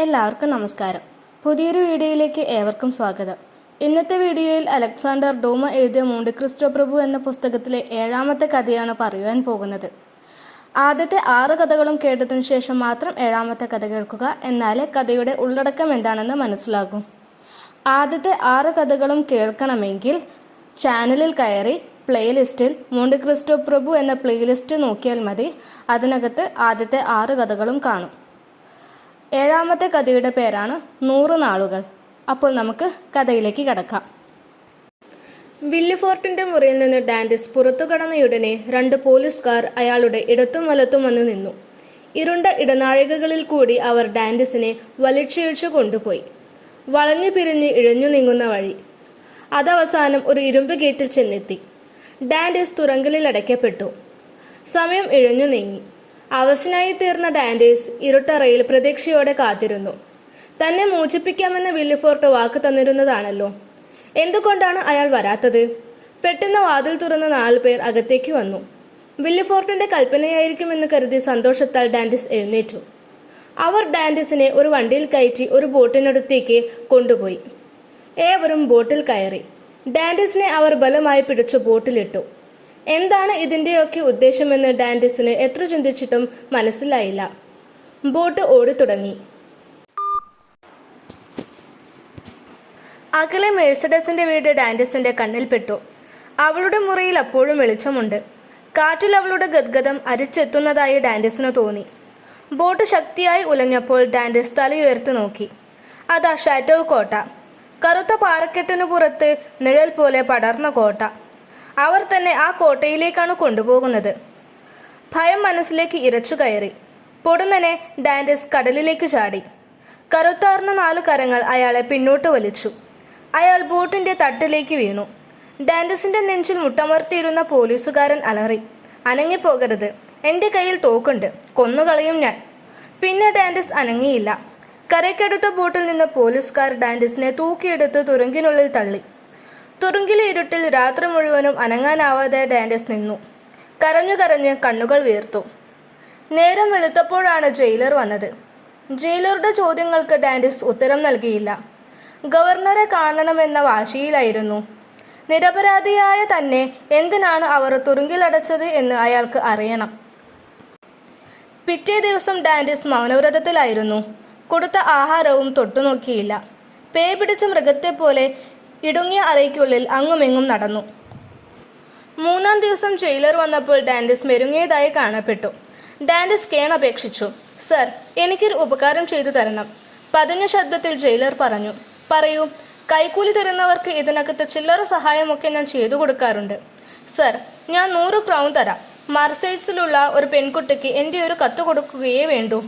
എല്ലാവർക്കും നമസ്കാരം. പുതിയൊരു വീഡിയോയിലേക്ക് ഏവർക്കും സ്വാഗതം. ഇന്നത്തെ വീഡിയോയിൽ അലക്സാണ്ടർ ഡോമ എഴുതിയ മോണ്ടി ക്രിസ്റ്റോ പ്രഭു എന്ന പുസ്തകത്തിലെ ഏഴാമത്തെ കഥയാണ് പറയുവാൻ പോകുന്നത്. ആദ്യത്തെ ആറ് കഥകളും കേട്ടതിന് ശേഷം മാത്രം ഏഴാമത്തെ കഥ കേൾക്കുക. എന്നാലേ കഥയുടെ ഉള്ളടക്കം എന്താണെന്ന് മനസ്സിലാകും. ആദ്യത്തെ ആറ് കഥകളും കേൾക്കണമെങ്കിൽ ചാനലിൽ കയറി പ്ലേലിസ്റ്റിൽ മോണ്ടി ക്രിസ്റ്റോ പ്രഭു എന്ന പ്ലേലിസ്റ്റ് നോക്കിയാൽ മതി. അതിനകത്ത് ആദ്യത്തെ ആറ് കഥകളും കാണും. ഏഴാമത്തെ കഥയുടെ പേരാണ് നൂറ് നാളുകൾ അപ്പോൾ നമുക്ക് കഥയിലേക്ക് കടക്കാം. വില്ലിഫോർട്ടിന്റെ മുറിയിൽ നിന്ന് ഡാൻഡിസ് പുറത്തു കടന്നയുടനെ രണ്ട് പോലീസുകാർ അയാളുടെ ഇടത്തും വലത്തും വന്ന് നിന്നു. ഇരുണ്ട ഇടനാഴികകളിൽ കൂടി അവർ ഡാൻഡിസിനെ വലിച്ചിഴിച്ചു കൊണ്ടുപോയി. വളഞ്ഞു പിരിഞ്ഞ് ഇഴഞ്ഞു നീങ്ങുന്ന വഴി. അതവസാനം ഒരു ഇരുമ്പ് ഗേറ്റിൽ ചെന്നെത്തി. ഡാൻഡിസ് തുറങ്കലിൽ അടയ്ക്കപ്പെട്ടു. സമയം ഇഴഞ്ഞു നീങ്ങി. അവശനായി തീർന്ന ഡാൻഡേഴ്സ് ഇരുട്ടറയിൽ പ്രതീക്ഷയോടെ കാത്തിരുന്നു. തന്നെ മോചിപ്പിക്കാമെന്ന് വില്ലിഫോർട്ട് വാക്ക് തന്നിരുന്നതാണല്ലോ. എന്തുകൊണ്ടാണ് അയാൾ വരാത്തത്? പെട്ടെന്ന് വാതിൽ തുറന്ന നാല് പേർ അകത്തേക്ക് വന്നു. വില്ലിഫോർട്ടിന്റെ കൽപ്പനയായിരിക്കുമെന്ന് കരുതി സന്തോഷത്താൽ ഡാൻഡിസ് എഴുന്നേറ്റു. അവർ ഡാൻഡിസിനെ ഒരു വണ്ടിയിൽ കയറ്റി ഒരു ബോട്ടിനടുത്തേക്ക് കൊണ്ടുപോയി. ഏവരും ബോട്ടിൽ കയറി. ഡാൻഡിസിനെ അവർ ബലമായി പിടിച്ചു ബോട്ടിലിട്ടു. എന്താണ് ഇതിന്റെയൊക്കെ ഉദ്ദേശമെന്ന് ഡാൻഡിസിന് എത്ര ചിന്തിച്ചിട്ടും മനസ്സിലായില്ല. ബോട്ട് ഓടിത്തുടങ്ങി അകലെ മേഴ്സഡസിന്റെ വീട് ഡാൻഡിസിന്റെ കണ്ണിൽപ്പെട്ടു. അവളുടെ മുറിയിൽ അപ്പോഴും വെളിച്ചമുണ്ട്. കാറ്റിൽ അവളുടെ ഗദ്ഗതം അരിച്ചെത്തുന്നതായി ഡാൻഡിസിന് തോന്നി. ബോട്ട് ശക്തിയായി ഉലഞ്ഞപ്പോൾ ഡാൻഡിസ് തലയുയർത്തി നോക്കി. അതാ ഷാറ്റോ കോട്ട. കറുത്ത പാറക്കെട്ടിനു പുറത്ത് നിഴൽ പോലെ പടർന്ന കോട്ട. അവർ തന്നെ ആ കോട്ടയിലേക്കാണ് കൊണ്ടുപോകുന്നത്. ഭയം മനസ്സിലേക്ക് ഇരച്ചു കയറി. പൊടുന്നനെ ഡാൻഡസ് കടലിലേക്ക് ചാടി. കറുത്താർന്ന നാലു കരങ്ങൾ അയാളെ പിന്നോട്ട് വലിച്ചു. അയാൾ ബോട്ടിന്റെ തട്ടിലേക്ക് വീണു. ഡാൻഡസിന്റെ നെഞ്ചിൽ മുട്ടമർത്തിയിരുന്ന പോലീസുകാരൻ അലറി അനങ്ങിപ്പോകരുത്. എന്റെ കയ്യിൽ തോക്കുണ്ട്. കൊന്നുകളയും ഞാൻ. പിന്നെ ഡാൻഡസ് അനങ്ങിയില്ല. കരയ്ക്കടുത്ത ബോട്ടിൽ നിന്ന് പോലീസുകാർ ഡാൻഡസിനെ തൂക്കിയെടുത്ത് തുരങ്കിനുള്ളിൽ തള്ളി. തുറുങ്കിലെ ഇരുട്ടിൽ രാത്രി മുഴുവനും അനങ്ങാനാവാതെ ഡാൻഡസ് നിന്നു. കരഞ്ഞു കരഞ്ഞ് കണ്ണുകൾ വീർത്തു. നേരം വെളുത്തപ്പോഴാണ് ജയിലർ വന്നത്. ജയിലറുടെ ചോദ്യങ്ങൾക്ക് ഡാൻഡസ് ഉത്തരം നൽകിയില്ല. ഗവർണറെ കാണണമെന്ന വാശിയിലായിരുന്നു. നിരപരാധിയായ തന്നെ എന്തിനാണ് അവർ തുറുങ്കിലടച്ചത് എന്ന് അയാൾക്ക് അറിയണം. പിറ്റേ ദിവസം ഡാൻഡിസ് മൗനവ്രതത്തിലായിരുന്നു. കൊടുത്ത ആഹാരവും തൊട്ടുനോക്കിയില്ല. പേ പിടിച്ച മൃഗത്തെ പോലെ ഇടുങ്ങിയ അറയ്ക്കുള്ളിൽ അങ്ങുമിങ്ങും നടന്നു. മൂന്നാം ദിവസം ജയിലർ വന്നപ്പോൾ ഡാൻഡിസ് മെരുങ്ങിയതായി കാണപ്പെട്ടു. ഡാൻഡിസ് കേണപേക്ഷിച്ചു സർ എനിക്കൊരു ഉപകാരം ചെയ്തു തരണം പതിഞ്ഞ ശബ്ദത്തിൽ ജയിലർ പറഞ്ഞു. പറയൂ കൈക്കൂലി തരുന്നവർക്ക് ഇതിനകത്ത് ചില്ലറ സഹായമൊക്കെ ഞാൻ ചെയ്തു കൊടുക്കാറുണ്ട്. സർ ഞാൻ നൂറ് ക്രൗൺ തരാം. മാർസൈറ്റ്സിലുള്ള ഒരു പെൺകുട്ടിക്ക് എന്റെ ഒരു കത്ത് കൊടുക്കുകയേ വേണ്ടൂ.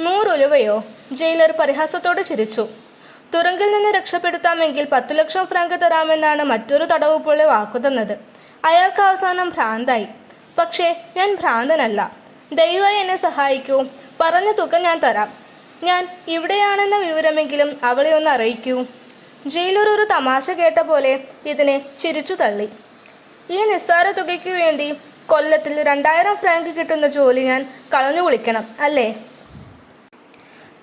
നൂറുലുവയോ ജയിലർ പരിഹാസത്തോടെ ചിരിച്ചു. തുറങ്കിൽ നിന്ന് രക്ഷപ്പെടുത്താമെങ്കിൽ പത്തു ലക്ഷം ഫ്രാങ്ക് തരാമെന്നാണ് മറ്റൊരു തടവു പോലെ വാക്കുതന്നത് അയാൾക്ക് അവസാനം ഭ്രാന്തായി. പക്ഷേ ഞാൻ ഭ്രാന്തനല്ല. ദയവായി എന്നെ സഹായിക്കൂ. പറഞ്ഞ തുക ഞാൻ തരാം. ഞാൻ ഇവിടെയാണെന്ന വിവരമെങ്കിലും അവളെ ഒന്ന് അറിയിക്കൂ. ജയിലർ ഒരു തമാശ കേട്ട പോലെ ഇതിനെ ചിരിച്ചു തള്ളി. ഈ നിസ്സാര തുകയ്ക്ക് വേണ്ടി കൊല്ലത്തിൽ രണ്ടായിരം ഫ്രാങ്ക് കിട്ടുന്ന ജോലി ഞാൻ കളഞ്ഞു കുളിക്കണം അല്ലേ?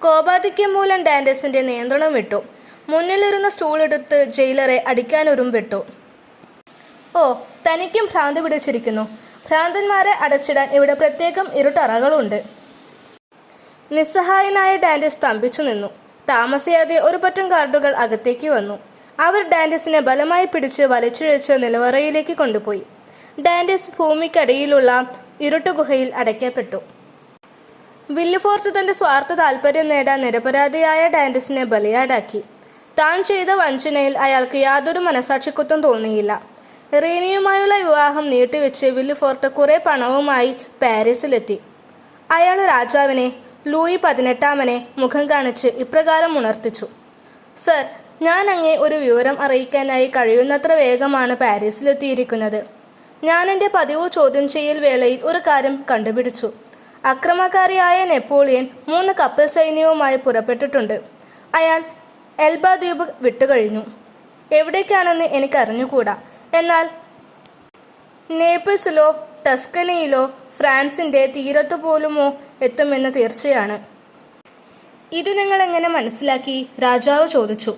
കോപാധിക്യം മൂലം ഡാൻഡസിന്റെ നിയന്ത്രണം വിട്ടു. മുന്നിലിരുന്ന സ്റ്റൂളെടുത്ത് ജയിലറെ അടിക്കാനൊരും വിട്ടു. ഓ തനിക്കും ഭ്രാന്ത് പിടിച്ചിരിക്കുന്നു. ഭ്രാന്തന്മാരെ അടച്ചിടാൻ ഇവിടെ പ്രത്യേകം ഇരുട്ടറകളുണ്ട്. നിസ്സഹായനായ ഡാൻഡസ് സ്തംഭിച്ചു നിന്നു. താമസിയാതെ ഒരു പറ്റം കാർഡുകൾ അകത്തേക്ക് വന്നു. അവർ ഡാൻഡസിനെ ബലമായി പിടിച്ച് വലിച്ചിഴച്ച് നിലവറയിലേക്ക് കൊണ്ടുപോയി. ഡാൻഡസ് ഭൂമിക്കടിയിലുള്ള ഇരുട്ടുഗുഹയിൽ അടയ്ക്കപ്പെട്ടു. വില്ലിഫോർട്ട് തന്റെ സ്വാർത്ഥ താല്പര്യം നേടാൻ നിരപരാധിയായ ഡാൻഡിസിനെ ബലിയാടാക്കി. താൻ ചെയ്ത വഞ്ചനയിൽ അയാൾക്ക് യാതൊരു മനസാക്ഷിക്കുത്തും തോന്നിയില്ല. റീനിയുമായുള്ള വിവാഹം നീട്ടിവെച്ച് വില്ലുഫോർട്ട് കുറെ പണവുമായി പാരീസിലെത്തി. അയാൾ രാജാവിനെ ലൂയി പതിനെട്ടാമനെ മുഖം കാണിച്ച് ഇപ്രകാരം ഉണർത്തിച്ചു. സർ ഞാൻ അങ്ങേ ഒരു വിവരം അറിയിക്കാനായി കഴിയുന്നത്ര വേഗമാണ് പാരീസിലെത്തിയിരിക്കുന്നത്. ഞാൻ എന്റെ പതിവ് ചോദ്യം ചെയ്യൽ വേളയിൽ ഒരു കാര്യം കണ്ടുപിടിച്ചു. അക്രമകാരിയായ നെപ്പോളിയൻ മൂന്ന് കപ്പൽ സൈന്യവുമായി പുറപ്പെട്ടിട്ടുണ്ട്. അയാൾ എൽബ ദ്വീപ് വിട്ടുകഴിഞ്ഞു. എവിടേക്കാണെന്ന് എനിക്ക് അറിഞ്ഞുകൂടാ എന്നാൽ നേപ്പിൾസിലോ ടസ്കനിയിലോ ഫ്രാൻസിന്റെ തീരത്തു പോലുമോ എത്തുമെന്ന് തീർച്ചയാണ്. ഇത് നിങ്ങൾ എങ്ങനെ മനസ്സിലാക്കി? രാജാവ് ചോദിച്ചു.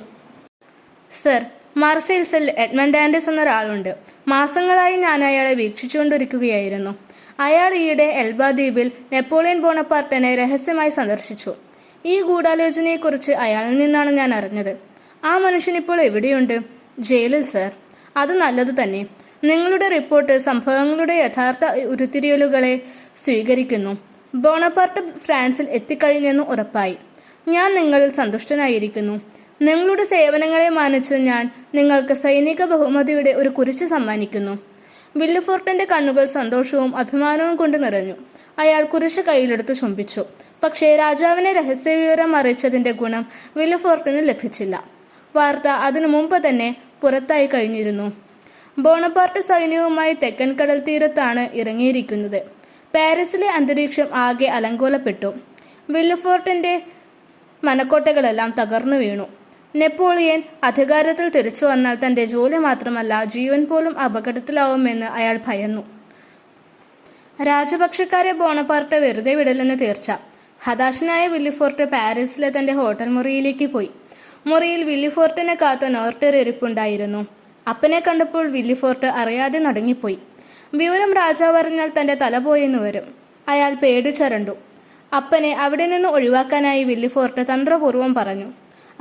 സർ മാർസെയിൽസിൽ എഡ്മണ്ട് ആൻഡസ് എന്നൊരാളുണ്ട്. മാസങ്ങളായി ഞാൻ അയാളെ വീക്ഷിച്ചുകൊണ്ടിരിക്കുകയായിരുന്നു. അയാൾ ഈയിടെ എൽബ ദ്വീപിൽ നെപ്പോളിയൻ ബോണപ്പാർട്ടിനെ രഹസ്യമായി സന്ദർശിച്ചു. ഈ ഗൂഢാലോചനയെക്കുറിച്ച് അയാളിൽ നിന്നാണ് ഞാൻ അറിഞ്ഞത്. ആ മനുഷ്യൻ ഇപ്പോൾ എവിടെയുണ്ട്? ജയിലിൽ സർ. അത് നല്ലത് തന്നെ. നിങ്ങളുടെ റിപ്പോർട്ട് സംഭവങ്ങളുടെ യഥാർത്ഥ ഉരുത്തിരിയലുകളെ സ്വീകരിക്കുന്നു. ബോണപ്പാർട്ട് ഫ്രാൻസിൽ എത്തിക്കഴിഞ്ഞെന്ന് ഉറപ്പായി. ഞാൻ നിങ്ങളിൽ സന്തുഷ്ടനായിരിക്കുന്നു. നിങ്ങളുടെ സേവനങ്ങളെ മാനിച്ച് ഞാൻ നിങ്ങൾക്ക് സൈനിക ബഹുമതിയുടെ ഒരു കുറിച്ച് സമ്മാനിക്കുന്നു. വില്ലുഫോർട്ടിന്റെ കണ്ണുകൾ സന്തോഷവും അഭിമാനവും കൊണ്ട് നിറഞ്ഞു. അയാൾ കുരിശ് കയ്യിലെടുത്ത് ചുംബിച്ചു. പക്ഷേ രാജാവിനെ രഹസ്യവിവരം അറിയിച്ചതിന്റെ ഗുണം വില്ലുഫോർട്ടിന് ലഭിച്ചില്ല. വാർത്ത അതിനു മുമ്പ് തന്നെ പുറത്തായി കഴിഞ്ഞിരുന്നു. ബോണപാർട്ട് സൈന്യവുമായി തെക്കൻ കടൽ തീരത്താണ് ഇറങ്ങിയിരിക്കുന്നത്. പാരീസിലെ അന്തരീക്ഷം ആകെ അലങ്കോലപ്പെട്ടു. വില്ലുഫോർട്ടിന്റെ മനക്കോട്ടകളെല്ലാം തകർന്നു വീണു. നെപ്പോളിയൻ അധികാരത്തിൽ തിരിച്ചു വന്നാൽ തന്റെ ജോലി മാത്രമല്ല ജീവൻ പോലും അപകടത്തിലാവുമെന്ന് അയാൾ ഭയന്നു. രാജപക്ഷക്കാരെ ബോണപ്പാർട്ട് വെറുതെ വിടലെന്ന് തീർച്ച. ഹതാശനായ വില്ലിഫോർട്ട് പാരീസിലെ തന്റെ ഹോട്ടൽ മുറിയിലേക്ക് പോയി. മുറിയിൽ വില്ലിഫോർട്ടിനെ കാത്ത നോർട്ടർ ഇരിപ്പുണ്ടായിരുന്നു അപ്പനെ കണ്ടപ്പോൾ വില്ലിഫോർട്ട് അറിയാതെ നടുങ്ങിപ്പോയി. വിവരം രാജാവ് അറിഞ്ഞാൽ തന്റെ തല പോയെന്ന് വരും. അയാൾ പേടിച്ചരണ്ടു. അപ്പനെ അവിടെ നിന്ന് ഒഴിവാക്കാനായി വില്ലിഫോർട്ട് തന്ത്രപൂർവം പറഞ്ഞു.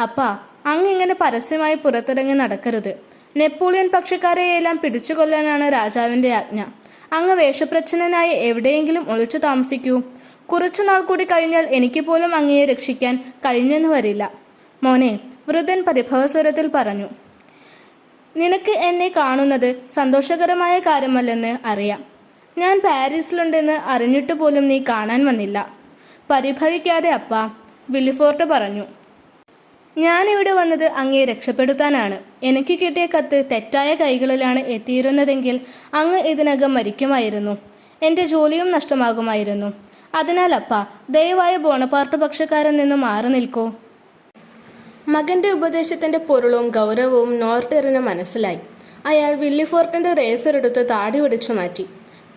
അപ്പാ അങ്ങിങ്ങനെ പരസ്യമായി പുറത്തിറങ്ങി നടക്കരുത്. നെപ്പോളിയൻ പക്ഷക്കാരെയെല്ലാം പിടിച്ചു കൊല്ലാനാണ് രാജാവിന്റെ ആജ്ഞ. അങ്ങ് വേഷപ്രച്ഛന്നനായി എവിടെയെങ്കിലും ഒളിച്ചു താമസിക്കൂ. കുറച്ചുനാൾ കൂടി കഴിഞ്ഞാൽ എനിക്ക് പോലും അങ്ങയെ രക്ഷിക്കാൻ കഴിഞ്ഞെന്ന് വരില്ല. മോനെ വൃദ്ധൻ പരിഭവസ്വരത്തിൽ പറഞ്ഞു. നിനക്ക് എന്നെ കാണുന്നത് സന്തോഷകരമായ കാര്യമല്ലെന്ന് അറിയാം. ഞാൻ പാരീസിലുണ്ടെന്ന് അറിഞ്ഞിട്ട് പോലും നീ കാണാൻ വന്നില്ല. പരിഭവിക്കാതെ അപ്പ വില്ലിഫോർട്ട് പറഞ്ഞു. ഞാനിവിടെ വന്നത് അങ്ങേ രക്ഷപ്പെടുത്താനാണ്. എനിക്ക് കിട്ടിയ കത്ത് തെറ്റായ കൈകളിലാണ് എത്തിയിരുന്നതെങ്കിൽ അങ്ങ് ഇതിനകം മരിക്കുമായിരുന്നു. എന്റെ ജോലിയും നഷ്ടമാകുമായിരുന്നു. അതിനാൽ അപ്പ ദയവായ ബോണപാർട്ട് പക്ഷക്കാരൻ നിന്ന് മാറി നിൽക്കൂ. മകന്റെ ഉപദേശത്തിന്റെ പൊരുളും ഗൗരവവും നോർട്ടറിന് മനസ്സിലായി. അയാൾ വില്ലിഫോർട്ടിന്റെ റേസർ എടുത്ത് താടി ഒടിച്ചു മാറ്റി.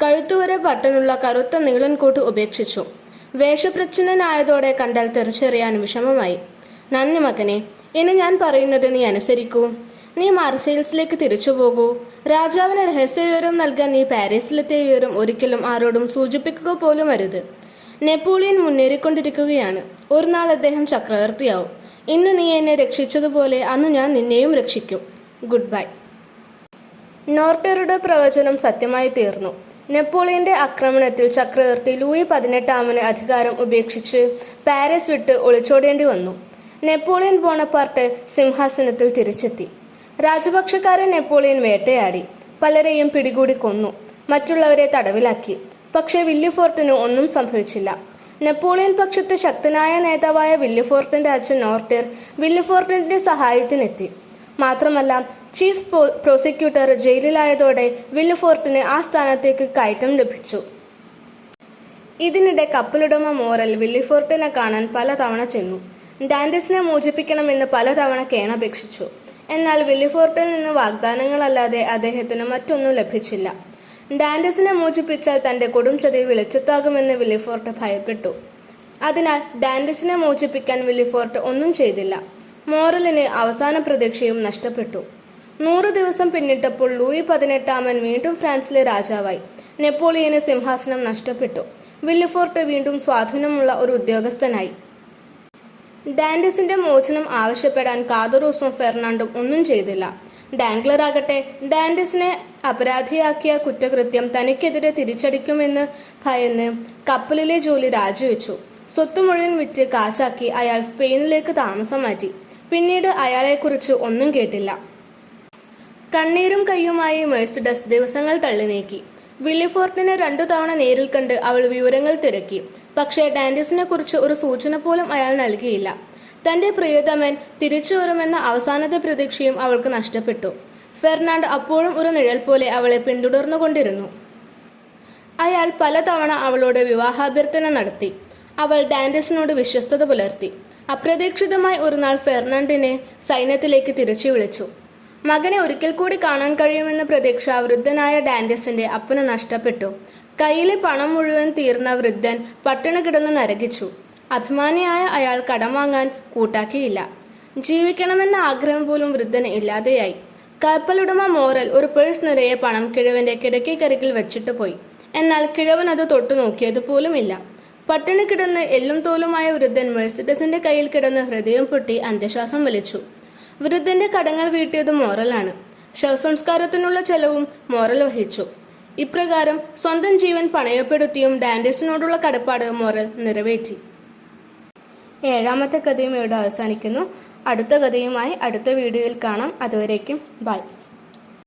കഴുത്തുവരെ പട്ടനുള്ള കറുത്ത നീളൻകൂട്ട് ഉപേക്ഷിച്ചു. വേഷപ്രച്ഛന്നനായതോടെ കണ്ടാൽ തിരിച്ചറിയാൻ വിഷമമായി. നന്ദി മകനെ. ഇനി ഞാൻ പറയുന്നത് നീ അനുസരിക്കൂ. നീ മാർസെയിൽസിലേക്ക് തിരിച്ചു പോകൂ. രാജാവിന് രഹസ്യവിവരം നൽകാൻ നീ പാരീസിലെത്തിയ വിവരം ഒരിക്കലും ആരോടും സൂചിപ്പിക്കുക പോലും അരുത്. നെപ്പോളിയൻ മുന്നേറിക്കൊണ്ടിരിക്കുകയാണ്. ഒരു നാൾ അദ്ദേഹം ചക്രവർത്തിയാവും. ഇന്ന് നീ എന്നെ രക്ഷിച്ചതുപോലെ അന്ന് ഞാൻ നിന്നെയും രക്ഷിക്കും. Good bye. നോർട്ടറുടെ പ്രവചനം സത്യമായി തീർന്നു. നെപ്പോളിയന്റെ ആക്രമണത്തിൽ ചക്രവർത്തി ലൂയി പതിനെട്ടാമന് അധികാരം ഉപേക്ഷിച്ച് പാരീസ് വിട്ട് ഒളിച്ചോടേണ്ടി വന്നു. നെപ്പോളിയൻ ബോണപ്പാർട്ട് സിംഹാസനത്തിൽ തിരിച്ചെത്തി. രാജപക്ഷക്കാരെ നെപ്പോളിയൻ വേട്ടയാടി. പലരെയും പിടികൂടി കൊന്നു. മറ്റുള്ളവരെ തടവിലാക്കി. പക്ഷേ വില്ലിഫോർട്ടിന് ഒന്നും സംഭവിച്ചില്ല. നെപ്പോളിയൻ പക്ഷത്ത് ശക്തനായ നേതാവായ വില്ലിഫോർട്ടിന്റെ അച്ഛൻ നോർട്ടർ വില്ലിഫോർട്ടിന്റെ സഹായത്തിനെത്തി. മാത്രമല്ല ചീഫ് പ്രോ- പ്രോസിക്യൂട്ടർ ജയിലിലായതോടെ വില്ലിഫോർട്ടിന് ആ സ്ഥാനത്തേക്ക് കയറ്റം ലഭിച്ചു. ഇതിനിടെ കപ്പലുടമ മോറൽ വില്ലിഫോർട്ടിനെ കാണാൻ പലതവണ ചെന്നു. ഡാൻഡിസിനെ മോചിപ്പിക്കണമെന്ന് പലതവണ കേണപേക്ഷിച്ചു എന്നാൽ വില്ലിഫോർട്ടിൽ നിന്ന് വാഗ്ദാനങ്ങളല്ലാതെ അദ്ദേഹത്തിന് മറ്റൊന്നും ലഭിച്ചില്ല. ഡാൻഡസിനെ മോചിപ്പിച്ചാൽ തന്റെ കൊടും ചതി വെളിച്ചത്താകുമെന്ന് വില്ലിഫോർട്ട് ഭയപ്പെട്ടു. അതിനാൽ ഡാൻഡസിനെ മോചിപ്പിക്കാൻ വില്ലിഫോർട്ട് ഒന്നും ചെയ്തില്ല. മോറലിന് അവസാന പ്രതീക്ഷയും നഷ്ടപ്പെട്ടു. നൂറ് ദിവസം പിന്നിട്ടപ്പോൾ ലൂയി പതിനെട്ടാമൻ വീണ്ടും ഫ്രാൻസിലെ രാജാവായി. നെപ്പോളിയന് സിംഹാസനം നഷ്ടപ്പെട്ടു. വില്ലിഫോർട്ട് വീണ്ടും സ്വാധീനമുള്ള ഒരു ഉദ്യോഗസ്ഥനായി. ഡാൻഡിസിന്റെ മോചനം ആവശ്യപ്പെടാൻ കാതറൂസും ഫെർണാണ്ടും ഒന്നും ചെയ്തില്ല. ഡാംഗ്ലർ ആകട്ടെ ഡാൻഡസിനെ അപരാധിയാക്കിയ കുറ്റകൃത്യം തനിക്കെതിരെ തിരിച്ചടിക്കുമെന്ന് ഭയന്ന് കപ്പലിലെ ജോലി രാജിവെച്ചു. സ്വത്ത് മുഴുവൻ വിറ്റ് കാശാക്കി അയാൾ സ്പെയിനിലേക്ക് താമസം മാറ്റി. പിന്നീട് അയാളെക്കുറിച്ച് ഒന്നും കേട്ടില്ല. കണ്ണീരും കയ്യുമായി മെഴ്സിഡസ് ദിവസങ്ങൾ തള്ളി നീക്കി വില്ലിഫോർട്ടിനെ രണ്ടു തവണ നേരിൽ കണ്ട് അവൾ വിവരങ്ങൾ തിരക്കി. പക്ഷേ ഡാൻഡിസിനെ കുറിച്ച് ഒരു സൂചന പോലും അയാൾ നൽകിയില്ല. തന്റെ പ്രിയതമൻ തിരിച്ചു വരുമെന്ന അവസാനത്തെ പ്രതീക്ഷയും അവൾക്ക് നഷ്ടപ്പെട്ടു. ഫെർണാണ്ട് അപ്പോഴും ഒരു നിഴൽ പോലെ അവളെ പിന്തുടർന്നുകൊണ്ടിരുന്നു അയാൾ പലതവണ അവളോട് വിവാഹാഭ്യർത്ഥന നടത്തി. അവൾ ഡാൻഡിസിനോട് വിശ്വസ്തത പുലർത്തി. അപ്രതീക്ഷിതമായി ഒരു നാൾ ഫെർണാണ്ടിനെ സൈന്യത്തിലേക്ക് തിരിച്ചു വിളിച്ചു. മകനെ ഒരിക്കൽ കൂടി കാണാൻ കഴിയുമെന്ന പ്രതീക്ഷ വൃദ്ധനായ ഡാൻഡസിന്റെ അപ്പന് നഷ്ടപ്പെട്ടു. കയ്യിലെ പണം മുഴുവൻ തീർന്ന വൃദ്ധൻ പട്ടിണി കിടന്ന് നരകിച്ചു. അഭിമാനിയായ അയാൾ കടം വാങ്ങാൻ കൂട്ടാക്കിയില്ല. ജീവിക്കണമെന്ന ആഗ്രഹം പോലും വൃദ്ധന് ഇല്ലാതെയായി. കപ്പലുടമ മോറൽ ഒരു പേഴ്സ് നിറയെ പണം കിഴവന്റെ കിടക്കക്കരികിൽ വെച്ചിട്ട് പോയി. എന്നാൽ കിഴവൻ അത് തൊട്ടു നോക്കിയത് പോലുമില്ല പട്ടിണി കിടന്ന് എല്ലും തോലുമായ വൃദ്ധൻ മെഴ്സിഡസിന്റെ കയ്യിൽ കിടന്ന് ഹൃദയം പൊട്ടി അന്ത്യശ്വാസം വലിച്ചു. വൃദ്ധന്റെ കടങ്ങൾ വീട്ടിയത് മോറലാണ്. ശവസംസ്കാരത്തിനുള്ള ചെലവും മോറൽ വഹിച്ചു. ഇപ്രകാരം സ്വന്തം ജീവൻ പണയപ്പെടുത്തിയും ഡാൻഡേഴ്സിനോടുള്ള കടപ്പാട് മോറൽ നിറവേറ്റി. ഏഴാമത്തെ കഥയും ഇവിടെ അവസാനിക്കുന്നു. അടുത്ത കഥയുമായി അടുത്ത വീഡിയോയിൽ കാണാം. അതുവരേക്കും ബൈ.